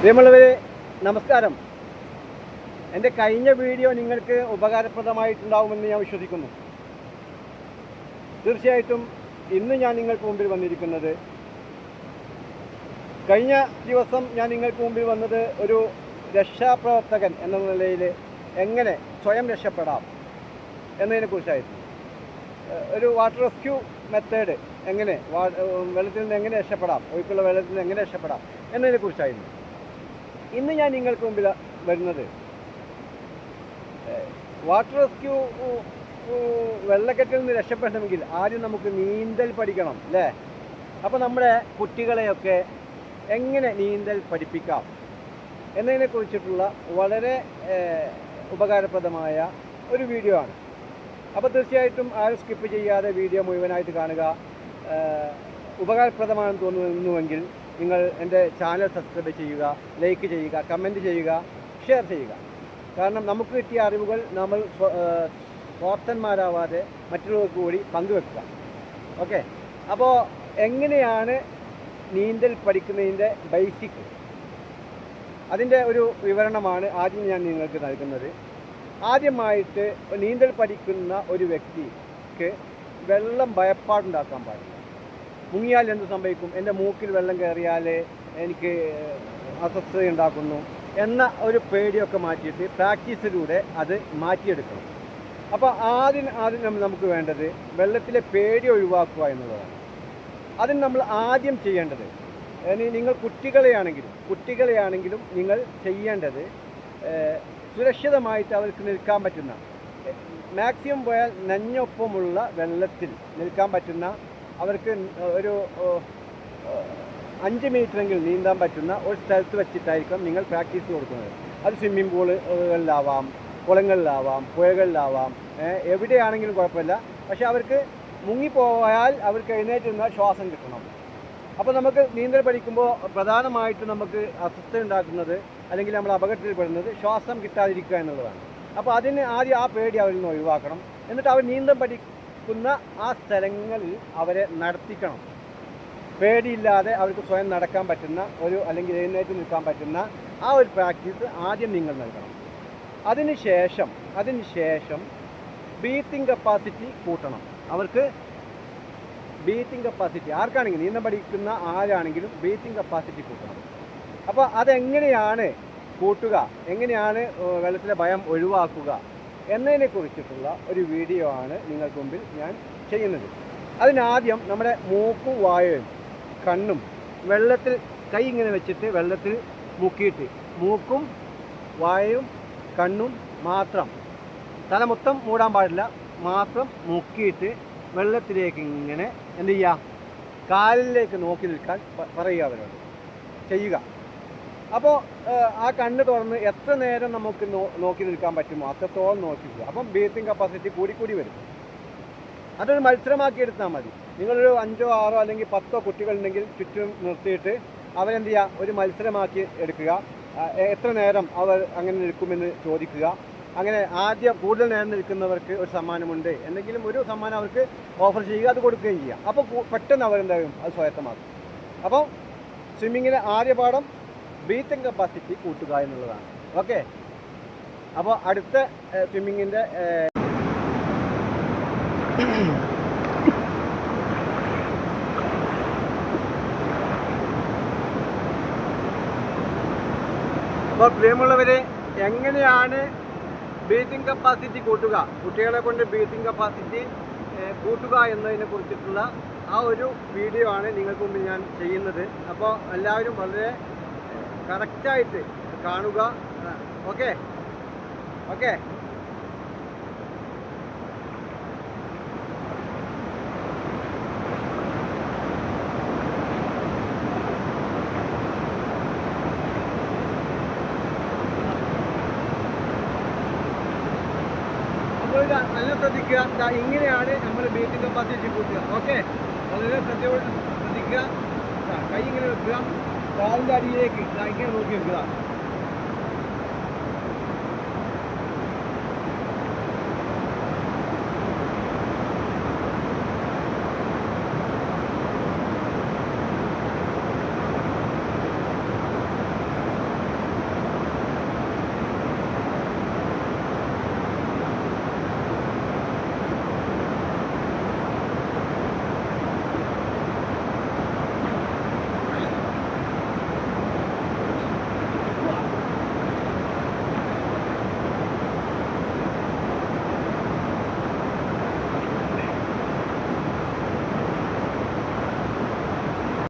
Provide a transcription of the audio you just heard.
പ്രിയമുള്ളവരെ നമസ്കാരം. എന്റെ കഴിഞ്ഞ വീഡിയോ നിങ്ങൾക്ക് ഉപകാരപ്രദമായിട്ടുണ്ടാവുമെന്ന് ഞാൻ വിശ്വസിക്കുന്നു. തീർച്ചയായിട്ടും ഇന്ന് ഞാൻ നിങ്ങൾക്ക് മുമ്പിൽ വന്നിരിക്കുന്നത് കഴിഞ്ഞ ദിവസം ഞാൻ നിങ്ങൾക്ക് മുമ്പിൽ വന്നത് ഒരു രക്ഷാപ്രവർത്തകൻ എന്ന നിലയിൽ എങ്ങനെ സ്വയം രക്ഷപ്പെടാം എന്നതിനെക്കുറിച്ചായിരുന്നു. ഒരു വാട്ടർ റെസ്ക്യൂ മെത്തേഡ് എങ്ങനെ വെള്ളത്തിൽ നിന്ന് എങ്ങനെ രക്ഷപ്പെടാം ഒഴുക്കുള്ള വെള്ളത്തിൽ നിന്ന് എങ്ങനെ രക്ഷപ്പെടാം എന്നതിനെക്കുറിച്ചായിരുന്നു. ഇന്ന് ഞാൻ നിങ്ങൾക്ക് മുമ്പിൽ വരുന്നത് വാട്ടർ റെസ്ക്യൂ വെള്ളക്കെട്ടിൽ നിന്ന് രക്ഷപ്പെടണമെങ്കിൽ ആദ്യം നമുക്ക് നീന്തൽ പഠിക്കണം അല്ലേ? അപ്പോൾ നമ്മുടെ കുട്ടികളെയൊക്കെ എങ്ങനെ നീന്തൽ പഠിപ്പിക്കാം എന്നതിനെ കുറിച്ചിട്ടുള്ള വളരെ ഉപകാരപ്രദമായ ഒരു വീഡിയോ ആണ്. അപ്പോൾ തീർച്ചയായിട്ടും ആരും സ്കിപ്പ് ചെയ്യാതെ വീഡിയോ മുഴുവനായിട്ട് കാണുക ഉപകാരപ്രദമാണെന്ന് തോന്നുന്നുവെങ്കിൽ നിങ്ങൾ എന്റെ ചാനൽ സബ്സ്ക്രൈബ് ചെയ്യുക ലൈക്ക് ചെയ്യുക കമന്റ് ചെയ്യുക ഷെയർ ചെയ്യുക. കാരണം നമുക്ക് കിട്ടിയ അറിവുകൾ നമ്മൾ സ്വ- സ്വാർത്ഥന്മാരാവാതെ മറ്റുള്ളവർക്ക് കൂടി പങ്കുവെക്കുക. ഓക്കെ അപ്പോൾ എങ്ങനെയാണ് നീന്തൽ പഠിക്കുന്നതിന്റെ ബേസിക് അതിന്റെ ഒരു വിവരണമാണ് ആദ്യം ഞാൻ നിങ്ങൾക്ക് നൽകുന്നത്. ആദ്യമായിട്ട് നീന്തൽ പഠിക്കുന്ന ഒരു വ്യക്തിക്ക് വെള്ളം ഭയപ്പാടുണ്ടാക്കാൻ പാടില്ല. മുങ്ങിയാൽ എന്ത് സംഭവിക്കും? എന്റെ മൂക്കിൽ വെള്ളം കയറിയാൽ എനിക്ക് അസ്വസ്ഥത ഉണ്ടാക്കുന്നു എന്ന ഒരു പേടിയൊക്കെ മാറ്റിയിട്ട് പ്രാക്ടീസിലൂടെ അത് മാറ്റിയെടുക്കണം. അപ്പോൾ ആദ്യം ആദ്യം നമുക്ക് വേണ്ടത് വെള്ളത്തിലെ പേടി ഒഴിവാക്കുക എന്നുള്ളതാണ്. അതിന് നമ്മൾ ആദ്യം ചെയ്യേണ്ടത് ഇനി നിങ്ങൾ കുട്ടികളെയാണെങ്കിലും കുട്ടികളെയാണെങ്കിലും നിങ്ങൾ ചെയ്യേണ്ടത് സുരക്ഷിതമായിട്ട് അവർക്ക് നിൽക്കാൻ പറ്റുന്ന മാക്സിമം പോയാൽ നഞ്ഞൊപ്പമുള്ള വെള്ളത്തിൽ നിൽക്കാൻ പറ്റുന്ന അവർക്ക് ഒരു അഞ്ച് മീറ്ററെങ്കിലും നീന്താൻ പറ്റുന്ന ഒരു സ്ഥലത്ത് വെച്ചിട്ടായിരിക്കും നിങ്ങൾ പ്രാക്ടീസ് കൊടുക്കുന്നത്. അത് സ്വിമ്മിംഗ് പൂളുകളിലാവാം കുളങ്ങളിലാവാം പുഴകളിലാവാം എവിടെയാണെങ്കിലും കുഴപ്പമില്ല. പക്ഷെ അവർക്ക് മുങ്ങിപ്പോയാൽ അവർക്ക് എഴുന്നേറ്റ് നിന്നാൽ ശ്വാസം കിട്ടണം. അപ്പോൾ നമുക്ക് നീന്തൽ പഠിക്കുമ്പോൾ പ്രധാനമായിട്ട് നമുക്ക് അസ്വസ്ഥ ഉണ്ടാക്കുന്നത് അല്ലെങ്കിൽ നമ്മൾ അപകടത്തിൽപ്പെടുന്നത് ശ്വാസം കിട്ടാതിരിക്കുക എന്നുള്ളതാണ്. അപ്പോൾ അതിന് ആദ്യം ആ പേടി അവരിൽ നിന്ന് ഒഴിവാക്കണം. എന്നിട്ട് അവർ നീന്തം പഠിക്കുന്ന ആ സ്ഥലങ്ങളിൽ അവരെ നടത്തിക്കണം. പേടിയില്ലാതെ അവർക്ക് സ്വയം നടക്കാൻ പറ്റുന്ന ഒരു അല്ലെങ്കിൽ എഴുന്നേറ്റ് നിൽക്കാൻ പറ്റുന്ന ആ ഒരു പ്രാക്ടീസ് ആദ്യം നിങ്ങൾ നൽകണം. അതിനുശേഷം അതിനുശേഷം അതിന് ശേഷം ബ്രീത്തിങ് കപ്പാസിറ്റി കൂട്ടണം. അവർക്ക് ബീത്തിങ് കപ്പാസിറ്റി ആർക്കാണെങ്കിലും നീന്തം പഠിക്കുന്ന ആരാണെങ്കിലും ബ്രീത്തിങ് കപ്പാസിറ്റി കൂട്ടണം. അപ്പോൾ അതെങ്ങനെയാണ് കൂട്ടുക? എങ്ങനെയാണ് വെള്ളത്തിലെ ഭയം ഒഴിവാക്കുക? എന്നതിനെ കുറിച്ചിട്ടുള്ള ഒരു വീഡിയോ ആണ് നിങ്ങൾക്ക് മുമ്പിൽ ഞാൻ ചെയ്യുന്നത്. അതിനാദ്യം നമ്മുടെ മൂക്കും വായയും കണ്ണും വെള്ളത്തിൽ കൈ ഇങ്ങനെ വെച്ചിട്ട് വെള്ളത്തിൽ മുക്കിയിട്ട് മൂക്കും വായയും കണ്ണും മാത്രം തല മൊത്തം മൂടാൻ പാടില്ല മാത്രം മുക്കിയിട്ട് വെള്ളത്തിലേക്ക് ഇങ്ങനെ എന്ത് ചെയ്യുക? കാലിലേക്ക് നോക്കി നിൽക്കാൻ പറയുക അവരോട്. ചെയ്യുക. അപ്പോൾ ആ കണ്ണ് തുറന്ന് എത്ര നേരം നമുക്ക് നോക്കി നിൽക്കാൻ പറ്റുമോ? അത്രത്തോളം നോക്കി അപ്പം ബ്രീത്തിങ് കപ്പാസിറ്റി കൂടി കൂടി വരും. അതൊരു മത്സരമാക്കി എടുത്താൽ മതി. നിങ്ങളൊരു അഞ്ചോ ആറോ അല്ലെങ്കിൽ പത്തോ കുട്ടികളുണ്ടെങ്കിൽ ചുറ്റും നിർത്തിയിട്ട് അവരെന്ത് ചെയ്യുക? ഒരു മത്സരമാക്കി എടുക്കുക. എത്ര നേരം അവർ അങ്ങനെ നിൽക്കുമെന്ന് ചോദിക്കുക. അങ്ങനെ ആദ്യം കൂടുതൽ നേരം നിൽക്കുന്നവർക്ക് ഒരു സമ്മാനമുണ്ട്. എന്തെങ്കിലും ഒരു സമ്മാനം അവർക്ക് ഓഫർ ചെയ്യുക അത് കൊടുക്കുകയും ചെയ്യുക അപ്പോൾ പെട്ടെന്ന് അവരെന്താകും? അത് സ്വായത്തമാക്കും. അപ്പോൾ സ്വിമ്മിങ്ങിലെ ആദ്യ പാഠം ബ്രീത്തിങ് കപ്പാസിറ്റി കൂട്ടുക എന്നുള്ളതാണ്. ഓക്കെ അപ്പോൾ അടുത്ത സ്വിമ്മിങ്ങിന്റെ അപ്പോൾ പ്രിയമുള്ളവരെ എങ്ങനെയാണ് ബ്രീത്തിങ് കപ്പാസിറ്റി കൂട്ടുക? കുട്ടികളെ കൊണ്ട് ബ്രീത്തിങ് കപ്പാസിറ്റി കൂട്ടുക എന്നതിനെ കുറിച്ചിട്ടുള്ള ആ ഒരു വീഡിയോ ആണ് നിങ്ങൾക്ക് മുമ്പിൽ ഞാൻ ചെയ്യുന്നത്. അപ്പോൾ എല്ലാവരും വളരെ കറക്റ്റായിട്ട് കാണുക. ഓക്കെ? ഓക്കെ? നല്ല ശ്രദ്ധിക്കുക. ഇങ്ങനെയാണ് നമ്മൾ ബ്രീത്തിങ് കപ്പാസിറ്റി കൂട്ടുക. ഓക്കെ? വളരെ ശ്രദ്ധയോട് ശ്രദ്ധിക്കുക. കൈ ഇങ്ങനെ വെക്കുക. കാലിന്റെ അടിയിലേക്ക് ദാ ഇങ്ങനെ നോക്കി വെക്കുക